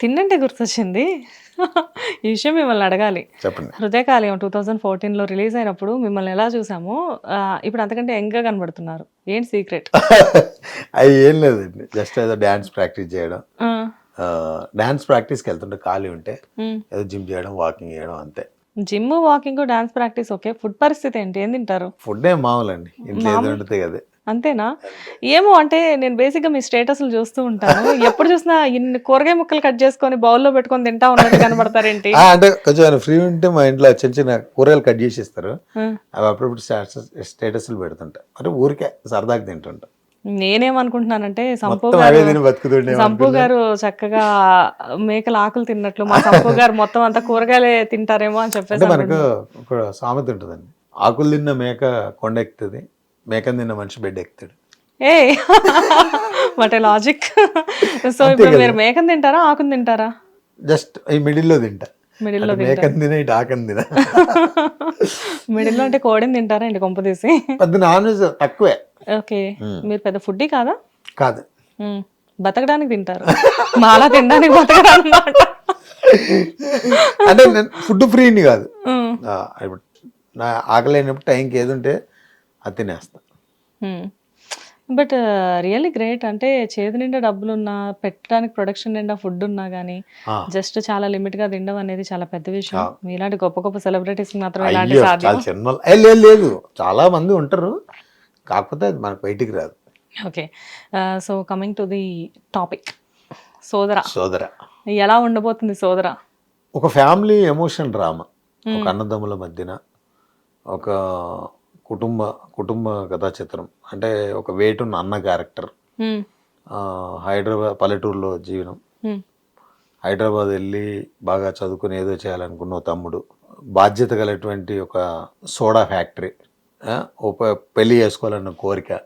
తిన్నంటే గుర్తొచ్చింది. ఈ విషయం మిమ్మల్ని అడగాలి. చెప్పండి. హృదయకాలయం టూ థౌజండ్ ఫోర్టీన్లో రిలీజ్ అయినప్పుడు మిమ్మల్ని ఎలా చూసామో ఇప్పుడు అంతకంటే యంగ్గా కనబడుతున్నారు. ఏంటి సీక్రెట్? అవి ఏం లేదండి. జస్ట్ ఏదో డ్యాన్స్ ప్రాక్టీస్ చేయడం. డ్యాన్స్ ప్రాక్టీస్కి వెళ్తుంటే ఖాళీ ఉంటే ఏదో జిమ్ చేయడం వాకింగ్ చేయడం అంతే. Gym walking dance practice okay. Food పరిస్థితి ఏంటి? ఏం తింటారు? ఫుడ్ ఏం మామూలండి. ఇంట్లో ఏదో అంతేనా? ఏమో అంటే నేను బేసిక్గా మీ స్టేటస్లు చూస్తూ ఉంటాను. ఎప్పుడు చూసినా ఇన్ని కూరగాయ ముక్కలు కట్ చేసుకొని బౌల్లో పెట్టుకొని తింటా ఉన్నట్టు కనబడతారేంటి? అంటే కొంచెం ఫ్రీ ఉంటే మా ఇంట్లో చిన్న చిన్న కూరగాయలు కట్ చేసి ఇస్తారు. అవి అప్పుడప్పుడు స్టేటస్ స్టేటస్లు పెడుతుంటా. అంటే ఊరికే సరదాగా తింటుంటా. నేనేమనుకుంటున్నానంటే సంపు గారు సంపు గారు చక్కగా మేకల ఆకులు తిన్నట్లు మా సంపు గారు మొత్తం అంతా కూరగాయలే తింటారేమో అని చెప్పేసి మనకు సామెత ఉంటుందండి. ఆకులు తిన్న మేక కొండ ఎక్కుతుంది మేకను తిన్న మనిషి బెడ్ ఎక్కుతాడు. ఏ! What logic. సో ఇప్పుడు. మీరు మేకను తింటారా ఆకుని తింటారా? జస్ట్ ఈ మిడిల్లో తింటా. మిడిల్లో మేకను తిన ఇటు ఆకని తిన. మిడిల్లో అంటే కోడిని తింటారా అండి కొంప తీసి? పెద్ద నాన్ వెజ్ తక్కువే. ఓకే. మీరు పెద్ద ఫుడ్డీ కాదా? కాదు. బతకడానికి తింటారు. మాలా తినడానికి బతకడానికి అంటే నేను ఫుడ్ ఫ్రీని కాదు. ఇప్పుడు నా ఆకలి అయినప్పుడు టైంకి ఏది ఉంటే అది తినేస్తా. బట్ రియల్లీ గ్రేట్ అంటే చేతి నిండా డబ్బులు ఉన్నా పెట్టడానికి ప్రొడక్షన్ నిండా ఫుడ్ ఉన్నా కానీ జస్ట్ చాలా లిమిట్గా తినడం అనేది చాలా పెద్ద విషయం. మీలాంటి గొప్ప గొప్ప సెలబ్రిటీస్ మాత్రం ఇలాంటి లేదు. చాలా మంది ఉంటారు. కాకపోతే అది మనకు బయటికి రాదు. Okay. So coming to the topic సోదర. సోదర. ఎలా ఉండబోతుంది సోదర? ఒక ఫ్యామిలీ ఎమోషన్ డ్రామా ఒక అన్నదమ్ముల మధ్యన ఒక కుటుంబ కుటుంబ కథా చిత్రం అంటే ఒక వేటున్న అన్న క్యారెక్టర్. హైదరాబాద్ పల్లెటూరులో జీవనం. హైదరాబాద్ వెళ్ళి బాగా చదువుకుని ఏదో చేయాలనుకున్న తమ్ముడు. బాధ్యత గలటువంటి ఒక సోడా ఫ్యాక్టరీ. ఆ, ఓ ప- పెళ్ళి చేసుకోవాలన్న కోరిక.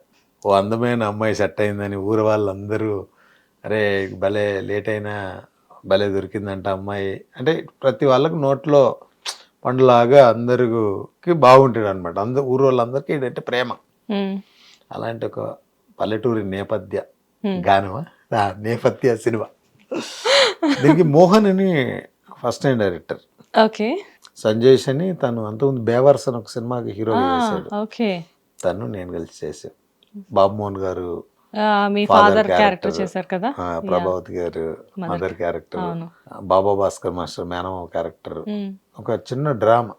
ఓ అందమైన అమ్మాయి సెట్ అయిందని ఊరు వాళ్ళందరూ అరే భలే లేట్ అయినా భలే దొరికిందంట అమ్మాయి. అంటే ప్రతి వాళ్ళకి నోట్లో పండులాగా అందరికి బాగుంటాడు అనమాట అందరు ఊరు వాళ్ళందరికీ ఏంటంటే ప్రేమ. అలాంటి ఒక పల్లెటూరి నేపథ్య. గానమా? నేపథ్య సినిమా. దీనికి మోహన్ అని first time director. Okay. Sanjay అని తను అంతకుముందు బేవర్స్ అని ఒక సినిమాకి హీరో చేశాడు ఓకే. తను నేను కలిసి చేశాను బాబు మోహన్ గారు మీ ఫాదర్. క్యారెక్టర్ చేశారు కదా? Prabhavati garu mother character Baba Bhaskar master మేనమావ character hmm. ఒక చిన్న డ్రామా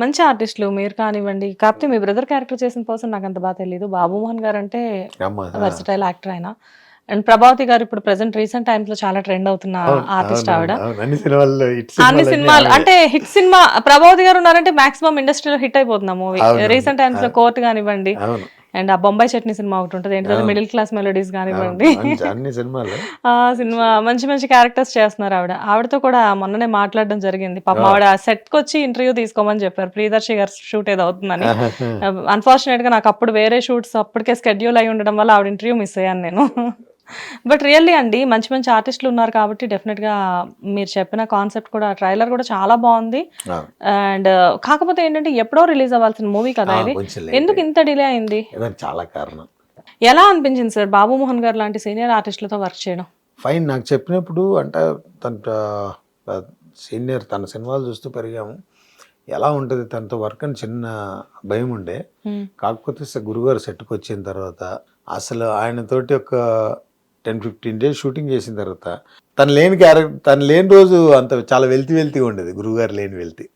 మంచి ఆర్టిస్టులు మీరు కానివ్వండి. కాకపోతే మీ బ్రదర్ క్యారెక్టర్ చేసిన పర్సన్ నాకు అంత బాగా తెలియదు బాబు మోహన్ గారు అంటే వర్సటైల్ యాక్టర్ ఆయన. అండ్ ప్రభావతి గారు ఇప్పుడు ప్రెసెంట్ రీసెంట్ టైమ్స్లో చాలా ట్రెండ్ అవుతున్న ఆర్టిస్ట్ ఆవిడ. అన్ని సినిమాలు. అంటే హిట్ సినిమా ప్రభావతి గారు ఉన్నారంటే మాక్సిమం ఇండస్ట్రీలో హిట్ అయిపోతుంది మూవీ. రీసెంట్ టైమ్స్లో కోర్ట్ కానివ్వండి అండ్ ఆ బొంబాయి చట్నీ సినిమా ఒకటి ఉంటుంది ఏంటంటే. మిడిల్ క్లాస్ మెలోడీస్ కానివ్వండి. మంచి అన్ని సినిమాలు. ఆ సినిమా మంచి మంచి క్యారెక్టర్స్ చేస్తున్నారు ఆవిడ. ఆవిడతో కూడా మొన్ననే మాట్లాడడం జరిగింది. పాపం ఆవిడ సెట్కి వచ్చి ఇంటర్వ్యూ తీసుకోమని చెప్పారు. ప్రియదర్శి గారు షూట్ ఏదో అవుతుందని. అన్ఫార్చునేట్గా నాకు అప్పుడు వేరే షూట్స్ అప్పటికే స్కెడ్యూల్ అయి ఉండడం వల్ల ఆవిడ ఇంటర్వ్యూ మిస్ అయ్యాను నేను. బట్ రియల్లీ అండి మంచి మంచి ఆర్టిస్టులు ఉన్నారు కాబట్టి డెఫినెట్గా మీరు చెప్పిన కాన్సెప్ట్ కూడా ట్రైలర్ కూడా చాలా బాగుంది. అండ్ కాకపోతే ఏంటంటే ఎప్పుడో రిలీజ్ అవ్వాల్సిన మూవీ కదా ఇది. ఎందుకు ఇంత డిలే అయింది? చాలా కారణం. ఎలా అనిపించింది సార్ బాబు మోహన్ గారు లాంటి సీనియర్ ఆర్టిస్టులతో వర్క్ చేయడం? ఫైన్ నాకు చెప్పినప్పుడు అంటే తన సీనియర్ తన సినిమాలు చూస్తూ పెరిగాము. ఎలా ఉంటుంది తనతో వర్క్ అని చిన్న భయం ఉండే. కాకపోతే గురుగారు సెట్కి వచ్చిన తర్వాత అసలు ఆయనతోటి ఒక టెన్ ఫిఫ్టీన్ డేస్ షూటింగ్ చేసిన తర్వాత తను లేని క్యారెక్టర్ తను లేని రోజు అంత చాలా వెల్తి వెల్తీ ఉండేది. గురుగారు లేని వెల్తీ.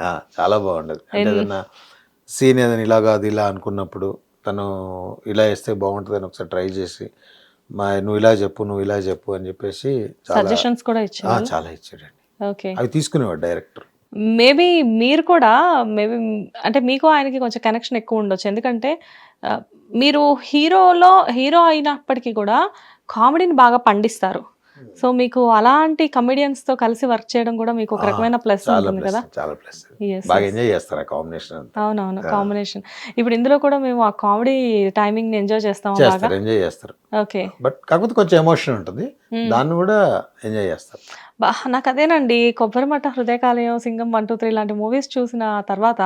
ఆ, చాలా బాగుండేది. అంటే ఏదన్నా సీన్ ఏదైనా ఇలా కాదు ఇలా అనుకున్నప్పుడు తను ఇలా వేస్తే బాగుంటుందని ఒకసారి ట్రై చేసి మా నువ్వు ఇలా చెప్పు నువ్వు ఇలా చెప్పు అని చెప్పేసి చాలా సజెషన్స్ కూడా చాలా ఇచ్చాడండి. ఓకే. అవి తీసుకునేవాడు డైరెక్టర్. మేబీ మీరు కూడా మేబీ అంటే మీకు ఆయనకి కొంచెం కనెక్షన్ ఎక్కువ ఉండొచ్చు. ఎందుకంటే మీరు హీరోలో హీరో అయినప్పటికీ కూడా కామెడీని బాగా పండిస్తారు. సో మీకు అలాంటి comedians తో కలిసి వర్క్ చేయడం కూడా మీకు ఒక రకమైన ప్లస్ ఉంటుంది కదా? చాలా ప్లస్ Yes, బాగా yes. ఎంజాయ్ చేస్తారు ఆ కాంబినేషన్ అవునవును కాంబినేషన్ ఇప్పుడు ఇందులో కూడా మేము ఆ కామెడీ టైమింగ్ని ఎంజాయ్ చేస్తాం బాగా? ఎంజాయ్ చేస్తారు. ఓకే బట్ కాకపోతే కొంచెం ఎమోషన్ ఉంటుంది. దాన్ని కూడా ఎంజాయ్ చేస్తారు. నాకు అదేనండి Kobbari Matta Hrudaya Kaleyam Singam one two three లాంటి మూవీస్ చూసిన తర్వాత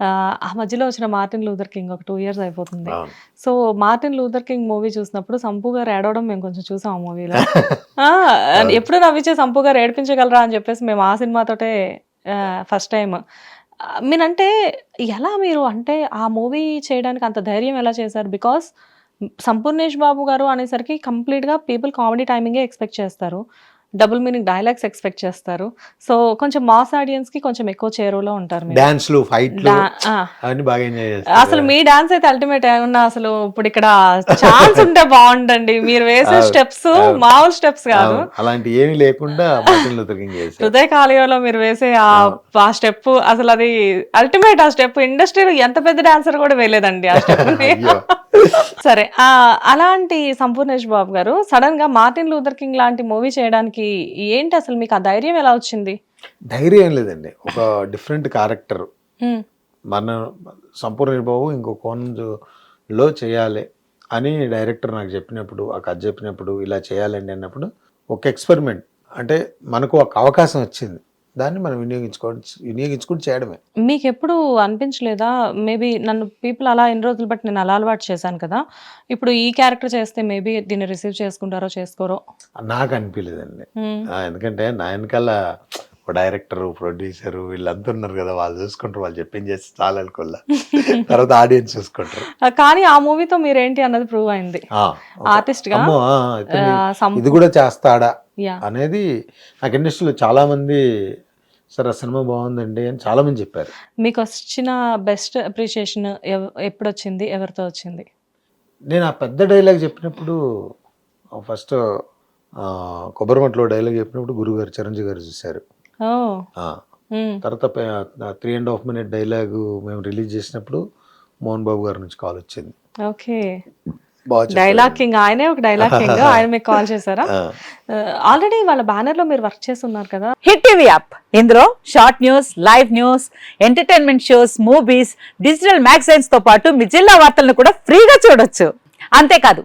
ఆ, మధ్యలో వచ్చిన మార్టిన్ లూథర్ కింగ్ ఒక టూ ఇయర్స్ అయిపోతుంది. So Martin Luther King movie చూసినప్పుడు సంపు గారు ఏడవడం మేము కొంచెం చూసాం ఆ మూవీలో. ఎప్పుడు నవ్వించే సంపు గారు ఏడిపించగలరా అని చెప్పేసి మేము ఆ సినిమాతోటే ఫస్ట్ టైం మీరంటే ఎలా మీరు అంటే ఆ మూవీ చేయడానికి అంత ధైర్యం ఎలా చేశారు? బికాస్ సంపూర్ణేష్ బాబు గారు అనేసరికి కంప్లీట్గా పీపుల్ కామెడీ టైమింగే ఎక్స్పెక్ట్ చేస్తారు. డబుల్ మీనింగ్ డైలాగ్స్ ఎక్స్పెక్ట్ చేస్తారు సో కొంచెం మాస్ ఆడియన్స్కి కొంచెం ఎక్కువ చేరువలో ఉంటారు. డాన్స్లు ఫైట్లు. అవన్నీ బాగా ఎంజాయ్ చేస్తారు అసలు మీ డాన్స్ అయితే అల్టిమేట్ ఏమన్నా అసలు ఇప్పుడు ఇక్కడ ఛాన్స్ ఉంటే బాగుండండి మీరు వేసే స్టెప్స్. మామూలు స్టెప్స్ కాదు. అలాంటి ఏమీ లేకుండా హృదయ కాలేయంలో మీరు వేసే ఆ స్టెప్ అసలు అది అల్టిమేట్ ఆ స్టెప్ ఇండస్ట్రీలో ఎంత పెద్ద డాన్సర్ కూడా వేయలేదండి ఆ స్టెప్. సరే అలాంటి సంపూర్ణేష్ బాబు గారు సడన్గా మార్టిన్ లూథర్ కింగ్ లాంటి మూవీ చేయడానికి ఏంటి అసలు మీకు ఆ ధైర్యం ఎలా వచ్చింది? ధైర్యం ఏం లేదండి. ఒక డిఫరెంట్ క్యారెక్టర్. మన సంపూర్ణ బాబు ఇంకో కోణంలో చేయాలి అని డైరెక్టర్ నాకు చెప్పినప్పుడు ఆ కథ చెప్పినప్పుడు ఇలా చేయాలండి అన్నప్పుడు ఒక ఎక్స్పెరిమెంట్. అంటే మనకు ఒక అవకాశం వచ్చింది. దాన్ని మనం వినియోగించుకోవడం వినియోగించుకుని చేయడమే. మీకు ఎప్పుడు అనిపించలేదా? మేబీ నన్ను పీపుల్ అలా ఎన్ని రోజులు బట్టి నేను అలా అలవాటు చేశాను కదా. ఇప్పుడు ఈ క్యారెక్టర్ చేస్తే మేబీ దీన్ని రిసీవ్ చేసుకుంటారో చేసుకోరో? నాకు అనిపించలేదండి ఎందుకంటే నా వెనకాల డైరెక్టర్ ప్రొడ్యూసర్ వీళ్ళంతా ఉన్నారు కదా వాళ్ళు చూసుకుంటారు వాళ్ళు చెప్పింది చేసి చాలా తర్వాత ఆడియన్స్ చూసుకుంటారు. కానీ ఆ మూవీతో మీరేంటి అన్నది ప్రూవ్ అయింది. ఆర్టిస్ట్గా ఇది కూడా చేస్తాడా అనేది నాకు ఇండస్ట్రీలో చాలా మంది సార్ ఆ సినిమా బాగుందండి అని చాలా మంది చెప్పారు. మీకు వచ్చిన బెస్ట్ అప్రిషియేషన్ ఎప్పుడు వచ్చింది ఎవరితో వచ్చింది? నేను ఆ పెద్ద డైలాగ్ చెప్పినప్పుడు ఫస్ట్ కొబ్బరిమట్లో డైలాగ్ చెప్పినప్పుడు గురుగారు చిరంజీవి గారు చూశారు. తర్వాత three and half minute dialogue మేము రిలీజ్ చేసినప్పుడు మోహన్ బాబు గారి నుంచి కాల్ వచ్చింది. ఓకే. డైలాగ్ కింగ్ ఆయనే ఒక డైలాగ్ కింగ్ ఆయన మీకు కాల్ చేశారా? ఆ, ఆల్రెడీ వాళ్ళ బ్యానర్లో మీరు వర్క్ చేస్తున్నారు కదా? హిట్ టీవీ యాప్ ఇందులో short news live news entertainment shows movies digital మ్యాగజైన్స్తో పాటు మీ జిల్లా వార్తలను కూడా ఫ్రీగా చూడొచ్చు. అంతేకాదు